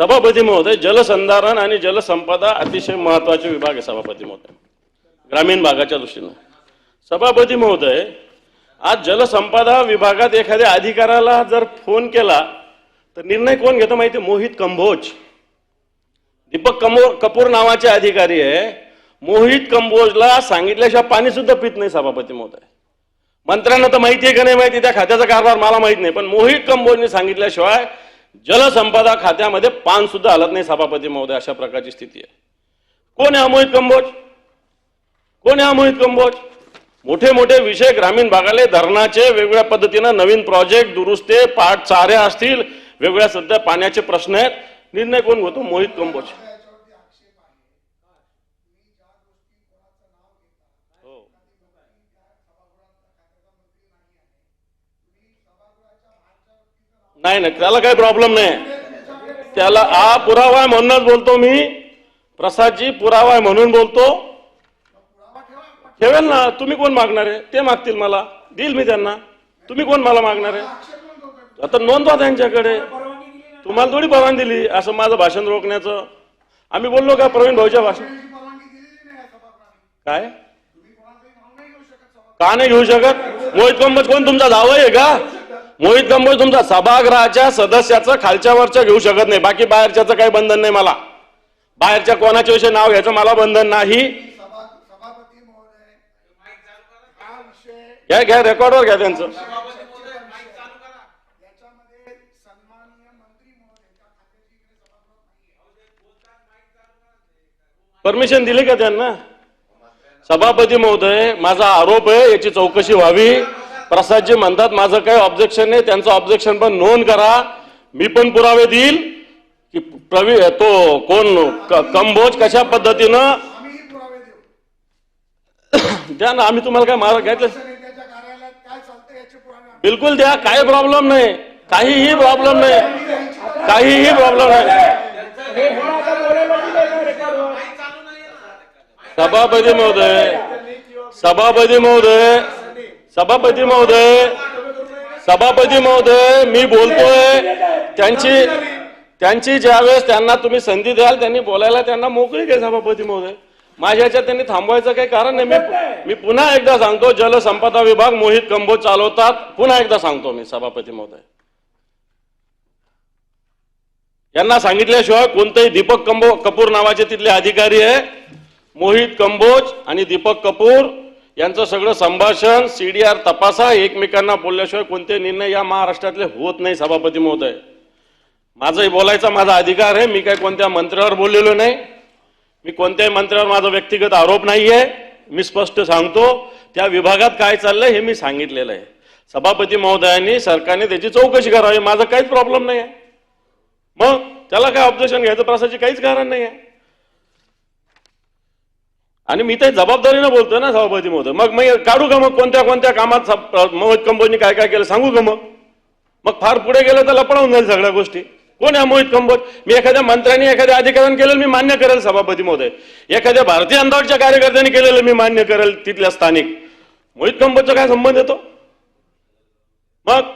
सभापती महोदय जलसंधारण आणि जलसंपदा अतिशय महत्त्वाचे विभाग आहे सभापती महोदय. ग्रामीण भागाच्या दृष्टीनं. सभापती महोदय आज जलसंपदा विभागात एखाद्या अधिकाऱ्याला जर फोन केला तर निर्णय कोण घेतो माहिती? मोहित कंभोज दीपक कमो कपूर नावाचे अधिकारी आहे. मोहित कंबोजला सांगितल्याशिवाय पाणी सुद्धा पित नाही सभापती महोदय. मंत्र्यांना तर माहिती आहे का नाही माहिती? त्या खात्याचा कारभार मला माहीत नाही. पण मोहित कंबोजने सांगितल्याशिवाय जलसंपदा खात्यामध्ये पान सुद्धा हलत नाही सभापती महोदय अशा प्रकारची स्थिती आहे. कोण आहे अमोहित मोहित कंबोज? कोण आहे अमोहित मोहित कंबोज? मोठे मोठे विषय ग्रामीण भागाले धरणाचे वेगवेगळ्या पद्धतीनं नवीन प्रोजेक्ट दुरुस्ते पाठ चाऱ्या असतील. वेगवेगळ्या सध्या पाण्याचे प्रश्न आहेत. निर्णय कोण घेतो? मोहित कंबोज. नाही नाही त्याला काही प्रॉब्लेम नाही. त्याला हा पुरावा आहे म्हणूनच बोलतो मी. प्रसादजी पुरावा आहे म्हणून बोलतो. ठेवेल ना? तुम्ही कोण मागणार आहे? ते मागतील मला. देईल मी त्यांना. तुम्ही कोण मला मागणार आहे? आता नोंदवा त्यांच्याकडे. तुम्हाला थोडी परवानगी दिली. असं माझं भाषण रोखण्याचं. आम्ही बोललो का प्रवीण भाऊच्या भाषण? काय? का नाही घेऊ शकत? मोहित कोण? तुमचा धाव आहे का? मोहित कंबोज तुमचा सभागृहाच्या सदस्याचं खालच्या वरच्या घेऊ शकत नाही. बाकी बाहेरच्याचं काही बंधन नाही मला. बाहेरच्या कोणाच्या विषयी नाव घ्यायचं मला बंधन नाही. घ्या घ्या रेकॉर्डवर घ्या त्यांचं. परमिशन दिली का त्यांना? सभापती महोदय माझा आरोप आहे याची चौकशी व्हावी. प्रसादजी म्हणतात माझं काही ऑब्जेक्शन नाही त्यांचं ऑब्जेक्शन पण नोंद करा. मी पण पुरावे देईल. की प्रवी तो कोण क- कंबोज कशा पद्धतीनं? द्या ना आम्ही तुम्हाला काय मारा घ्यायचं बिलकुल द्या काही प्रॉब्लेम नाही. काहीही प्रॉब्लेम नाही. काहीही प्रॉब्लेम नाही. सभापती महोदय सभापती महोदय. सभापती महोदय सभापती महोदय मी बोलतोय त्यांची त्यांची ज्यावेळेस त्यांना तुम्ही संधी द्याल त्यांनी बोलायला त्यांना मोकळी घे सभापती महोदय. माझ्या ह्याच्यात त्यांनी थांबवायचं काही कारण नाही. मी मी पुन्हा एकदा सांगतो जलसंपदा विभाग मोहित कंबोज चालवतात. पुन्हा एकदा सांगतो मी सभापती महोदय. यांना सांगितल्याशिवाय कोणतेही दीपक कंबो कपूर नावाचे तिथले अधिकारी आहे. मोहित कंबोज आणि दीपक कपूर यांचं सगळं संभाषण सी डी आर तपासा एकमेकांना बोलल्याशिवाय कोणते निर्णय या महाराष्ट्रातले होत नाही सभापती महोदय. माझंही बोलायचा माझा अधिकार आहे मी काय कोणत्या मंत्र्यावर बोललेलो नाही मी कोणत्याही मंत्र्यावर माझा व्यक्तिगत आरोप नाही आहे मी स्पष्ट सांगतो त्या विभागात काय चाललंय हे मी सांगितलेलं आहे. सभापती महोदयांनी सरकारने त्याची चौकशी करावी माझा काहीच प्रॉब्लेम नाही आहे मग त्याला काय ऑब्जेक्शन घ्यायचं प्रसाची काहीच कारण नाही आहे आणि मी ते जबाबदारीनं बोलतोय ना सभापती महोदय. मग मी काढू का मग कोणत्या कोणत्या कामात मोहित कंबोजनी काय काय केलं सांगू का मग? मग फार पुढे गेलं तर लपडावून जाईल सगळ्या गोष्टी. कोण आहे मोहित कंबोज? मी एखाद्या मंत्र्यांनी एखाद्या अधिकाऱ्याने केलेलं मी मान्य करेल सभापती महोदय. एखाद्या भारतीय अंदाजच्या कार्यकर्त्यांनी केलेलं मी मान्य करेल तिथल्या स्थानिक. मोहित कंबोजचा काय संबंध येतो मग?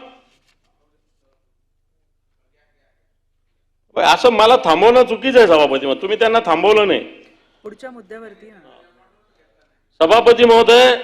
असं मला थांबवणं चुकीचं आहे सभापती मग तुम्ही त्यांना थांबवलं नाही. पुढच्या मुद्द्यावरती सभापती महोदय